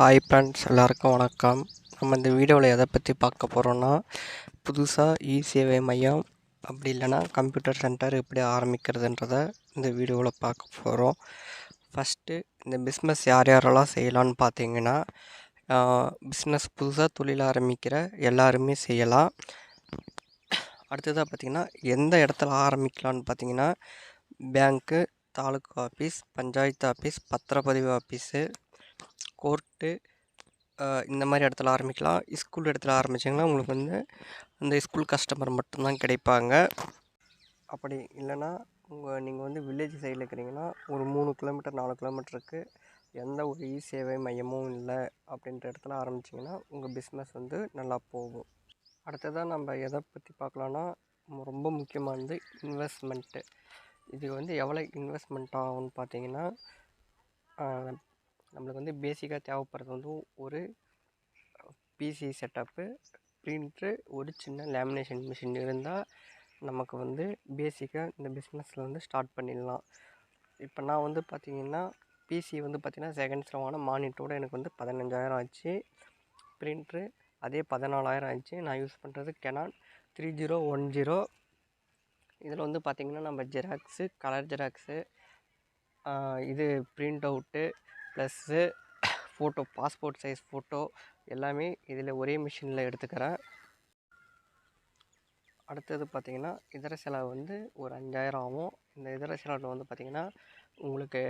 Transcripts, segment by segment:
Hi friends எல்லாருக்கும் வணக்கம். நம்ம இந்த வீடியோவில் எதை பற்றி பார்க்க போகிறோன்னா புதுசாக இ சேவை மையம் அப்படி இல்லைன்னா கம்ப்யூட்டர் சென்டர் எப்படி ஆரம்பிக்கிறதுன்றத இந்த வீடியோவில் பார்க்க போகிறோம் ஃபஸ்ட்டு இந்த பிஸ்னஸ் யார் யாரெல்லாம் செய்யலான்னு பார்த்தீங்கன்னா பிஸ்னஸ் புதுசாக தொழில் ஆரம்பிக்கிற எல்லாருமே செய்யலாம். அடுத்ததாக பார்த்திங்கன்னா எந்த இடத்துல ஆரம்பிக்கலான்னு பார்த்தீங்கன்னா bank taluka office panchayat office பத்திரப்பதிவு ஆஃபீஸு கோர்ட்டு இந்த மாதிரி இடத்துல ஆரம்பிக்கலாம். ஸ்கூல் இடத்துல ஆரம்பிச்சிங்கன்னா உங்களுக்கு வந்து அந்த ஸ்கூல் கஸ்டமர் மட்டும்தான் கிடைப்பாங்க. அப்படி இல்லைன்னா உங்கள் நீங்கள் வந்து வில்லேஜ் சைடில் இருக்கிறீங்கன்னா ஒரு மூணு கிலோமீட்டர் நாலு கிலோமீட்டருக்கு எந்த ஒரு இ சேவை மையமும் இல்லை அப்படின்ற இடத்துல ஆரம்பிச்சிங்கன்னா உங்கள் பிஸ்னஸ் வந்து நல்லா போகும். அடுத்ததாக நம்ம எதை பற்றி பார்க்கலான்னா ரொம்ப முக்கியமானது இன்வெஸ்ட்மெண்ட்டு இது வந்து எவ்வளோ இன்வெஸ்ட்மெண்ட் ஆகும்னு பார்த்தீங்கன்னா நம்மளுக்கு வந்து பேசிக்காக தேவைப்படுறது வந்து ஒரு பிசி செட்டப்பு பிரிண்ட்ரு ஒரு சின்ன லேமினேஷன் மிஷின் இருந்தால் நமக்கு வந்து பேசிக்காக இந்த பிஸ்னஸில் வந்து ஸ்டார்ட் பண்ணிடலாம். இப்போ நான் வந்து பார்த்திங்கன்னா பிசி வந்து பார்த்திங்கன்னா செகண்ட்ஸில் வாங்கின மானிட்டரோட எனக்கு வந்து பதினஞ்சாயிரம் ஆச்சு. ப்ரிண்ட்ரு அதே பதினாலாயிரம் ஆச்சு. நான் யூஸ் பண்ணுறது Canon three zero one zero இதில் வந்து பார்த்திங்கன்னா நம்ம ஜெராக்ஸு கலர் ஜெராக்ஸு இது print out plus photo passport size photo எல்லாமே இதில் ஒரே மிஷினில் எடுத்துக்கிறேன். அடுத்தது பார்த்திங்கன்னா இதர செலவு வந்து ஒரு அஞ்சாயிரம் ஆகும். இந்த இதர செலவில் வந்து பார்த்திங்கன்னா உங்களுக்கு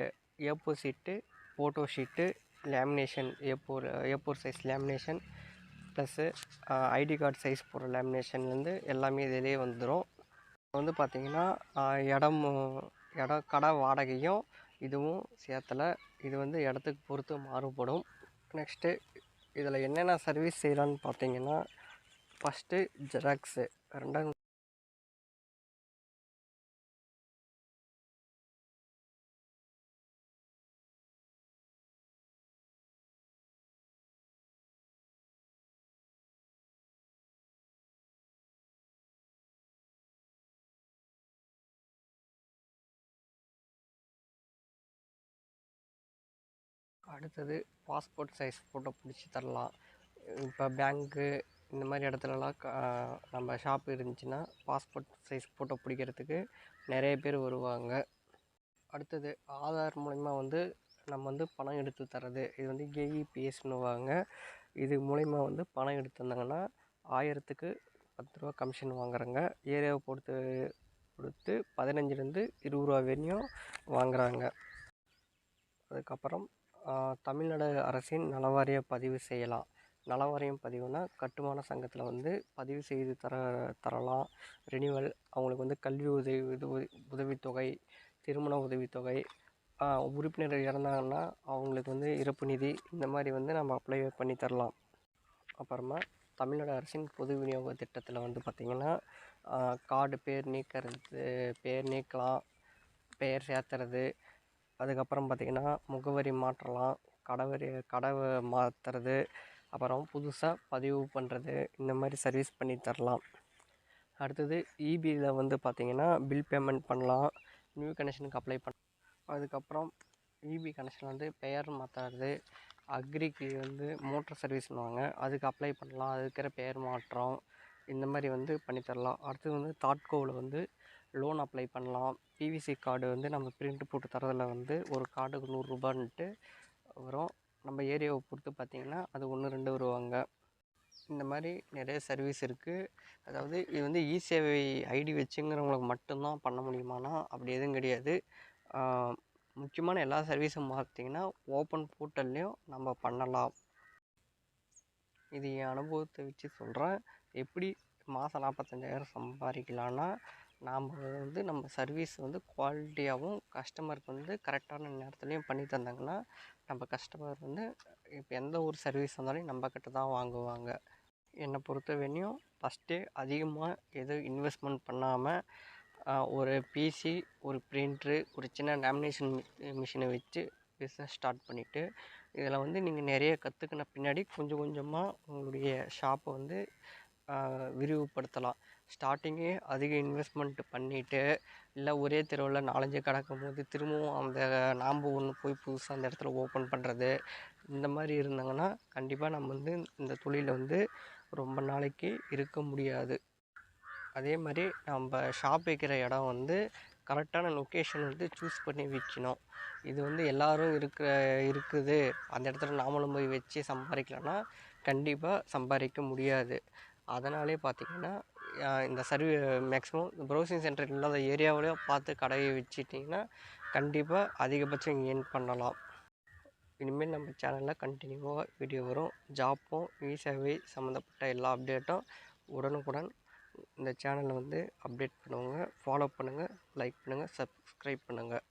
A four sheet photo sheet lamination A four A four size lamination plus ID card size போடுற லேமினேஷன்லேருந்து எல்லாமே இதிலே வந்துடும் வந்து பார்த்திங்கன்னா இடம் இடம் கடை வாடகையும் இதுவும் சேர்த்தல. இது வந்து இடத்துக்கு பொறுத்து மாறுபடும். நெக்ஸ்ட்டு இதில் என்னென்ன சர்வீஸ் செய்யலான்னு பார்த்தீங்கன்னா ஃபஸ்ட்டு ஜெராக்ஸு ரெண்டாவது அடுத்தது பாஸ்போர்ட் சைஸ் ஃபோட்டோ பிடிச்சி தரலாம். இப்போ பேங்க்கு இந்த மாதிரி இடத்துலலாம் கா நம்ம ஷாப் இருந்துச்சுன்னா பாஸ்போர்ட் சைஸ் ஃபோட்டோ பிடிக்கிறதுக்கு நிறைய பேர் வருவாங்க. அடுத்தது ஆதார் மூலிமா வந்து நம்ம வந்து பணம் எடுத்து தர்றது. இது வந்து ஏஇபிஎஸ்னுவாங்க இது மூலிமா வந்து பணம் எடுத்து தந்தாங்கன்னா ஆயிரத்துக்கு பத்து ரூபா கமிஷன் வாங்குறாங்க. ஏரியாவை பொறுத்து கொடுத்து பதினஞ்சுலேருந்து இருபது ரூபா வரையும் வாங்குகிறாங்க அதுக்கப்புறம் தமிழ்நாடு அரசின் நலவாரிய பதிவு செய்யலாம். நலவாரியம் பதிவுனா கட்டுமான சங்கத்தில் வந்து பதிவு செய்து தர தரலாம். ரினிவல் அவங்களுக்கு வந்து கல்வி உதவி உதவி உதவித்தொகை திருமண உதவித்தொகை உறுப்பினர் இறந்தாங்கன்னா அவங்களுக்கு வந்து இறப்பு நிதி இந்த மாதிரி வந்து நம்ம அப்ளை பண்ணி தரலாம். அப்புறமா தமிழ்நாடு அரசின் பொது விநியோக திட்டத்தில் வந்து பார்த்திங்கன்னா கார்டு பேர் நீக்கிறது பேர் நீக்கலாம் பெயர் சேர்த்துறது அதுக்கப்புறம் பார்த்திங்கன்னா முகவரி மாற்றலாம் கடவரி கடை மாற்றுறது அப்புறம் புதுசாக பதிவு பண்ணுறது இந்த மாதிரி சர்வீஸ் பண்ணி தரலாம். அடுத்தது இபியில் வந்து பார்த்திங்கன்னா பில் பேமெண்ட் பண்ணலாம் நியூ கனெக்ஷனுக்கு அப்ளை பண்ண அதுக்கப்புறம் இபி கனெக்ஷன் வந்து பெயர் மாற்றுறது அக்ரிக்கு வந்து மோட்டர் சர்வீஸ்னுவாங்க அதுக்கு அப்ளை பண்ணலாம் அதுக்கிற பெயர் மாற்றம் இந்த மாதிரி வந்து பண்ணித்தரலாம் அடுத்தது வந்து தாட்கோவில் வந்து லோன் அப்ளை பண்ணலாம். பிவிசி கார்டு வந்து நம்ம பிரிண்ட் போட்டு தரதில் வந்து ஒரு கார்டுக்கு நூறுரூபான்ட்டு வரும். நம்ம ஏரியாவை பொறுத்து பார்த்திங்கன்னா அது ஒன்று ரெண்டு வருவாங்க. இந்த மாதிரி நிறைய சர்வீஸ் இருக்குது அதாவது இது வந்து இ சேவை ஐடி வச்சுங்கிறவங்களுக்கு மட்டும்தான் பண்ண முடியுமானா அப்படி எதுவும் கிடையாது. முக்கியமான எல்லா சர்வீஸும் பார்த்திங்கன்னா ஓப்பன் போர்ட்டல்லையும் நம்ம பண்ணலாம். இது என் அனுபவத்தை வச்சு சொல்கிறேன் எப்படி மாதம் நாற்பத்தஞ்சாயிரம் சம்பாதிக்கலான்னா நாம் வந்து நம்ம சர்வீஸ் வந்து குவாலிட்டியாகவும் கஸ்டமருக்கு வந்து கரெக்டான நேரத்துலையும் பண்ணி தந்தாங்கன்னா நம்ம கஸ்டமர் வந்து இப்போ எந்த ஒரு சர்வீஸ் வந்தாலும் நம்மக்கிட்ட தான் வாங்குவாங்க. என்னை பொறுத்த வரையும் ஃபஸ்ட்டே அதிகமாக எதுவும் இன்வெஸ்ட்மெண்ட் பண்ணாமல் ஒரு பிசி ஒரு பிரிண்ட்ரு ஒரு சின்ன லேமினேஷன் மிஷினை வச்சு பிஸ்னஸ் ஸ்டார்ட் பண்ணிவிட்டு இதில் வந்து நீங்கள் நிறைய கற்றுக்கின பின்னாடி கொஞ்சம் கொஞ்சமாக உங்களுடைய ஷாப்பை வந்து விரிவுபடுத்தலாம். ஸ்டார்டிங்கே அதிக இன்வெஸ்ட்மெண்ட் பண்ணிவிட்டு இல்லை ஒரே தெருவில் நாலஞ்சு கிடக்கும் போது திரும்பவும் அந்த நாம் ஒன்று போய் புதுசாக அந்த இடத்துல ஓப்பன் பண்ணுறது இந்த மாதிரி இருந்தாங்கன்னா கண்டிப்பாக நம்ம வந்து இந்த தொழிலில் வந்து ரொம்ப நாளைக்கு இருக்க முடியாது. அதே மாதிரி நம்ம ஷாப் வைக்கிற இடம் வந்து கரெக்டான லொக்கேஷன் வந்து சூஸ் பண்ணி வைக்கணும். இது வந்து எல்லோரும் இருக்கிற இருக்குது. அந்த இடத்துல நாமளும் போய் வச்சு சம்பாதிக்கலன்னா கண்டிப்பாக சம்பாதிக்க முடியாது. அதனாலே பார்த்திங்கன்னா இந்த சர்வே மேக்ஸிமம் ப்ரௌசிங் சென்டர் இல்லாத ஏரியாவிலையோ பார்த்து கடையை வச்சுட்டிங்கன்னா கண்டிப்பாக அதிகபட்சம் ஏர்ன் பண்ணலாம். இனிமேல் நம்ம சேனலில் கண்டினியூவாக வீடியோ வரும். ஜாப்பும் இ சேவை சம்மந்தப்பட்ட எல்லா அப்டேட்டும் உடனுக்குடன் இந்த சேனலை வந்து அப்டேட் பண்ணுவாங்க ஃபாலோ பண்ணுங்கள் லைக் பண்ணுங்கள் சப்ஸ்கிரைப் பண்ணுங்கள்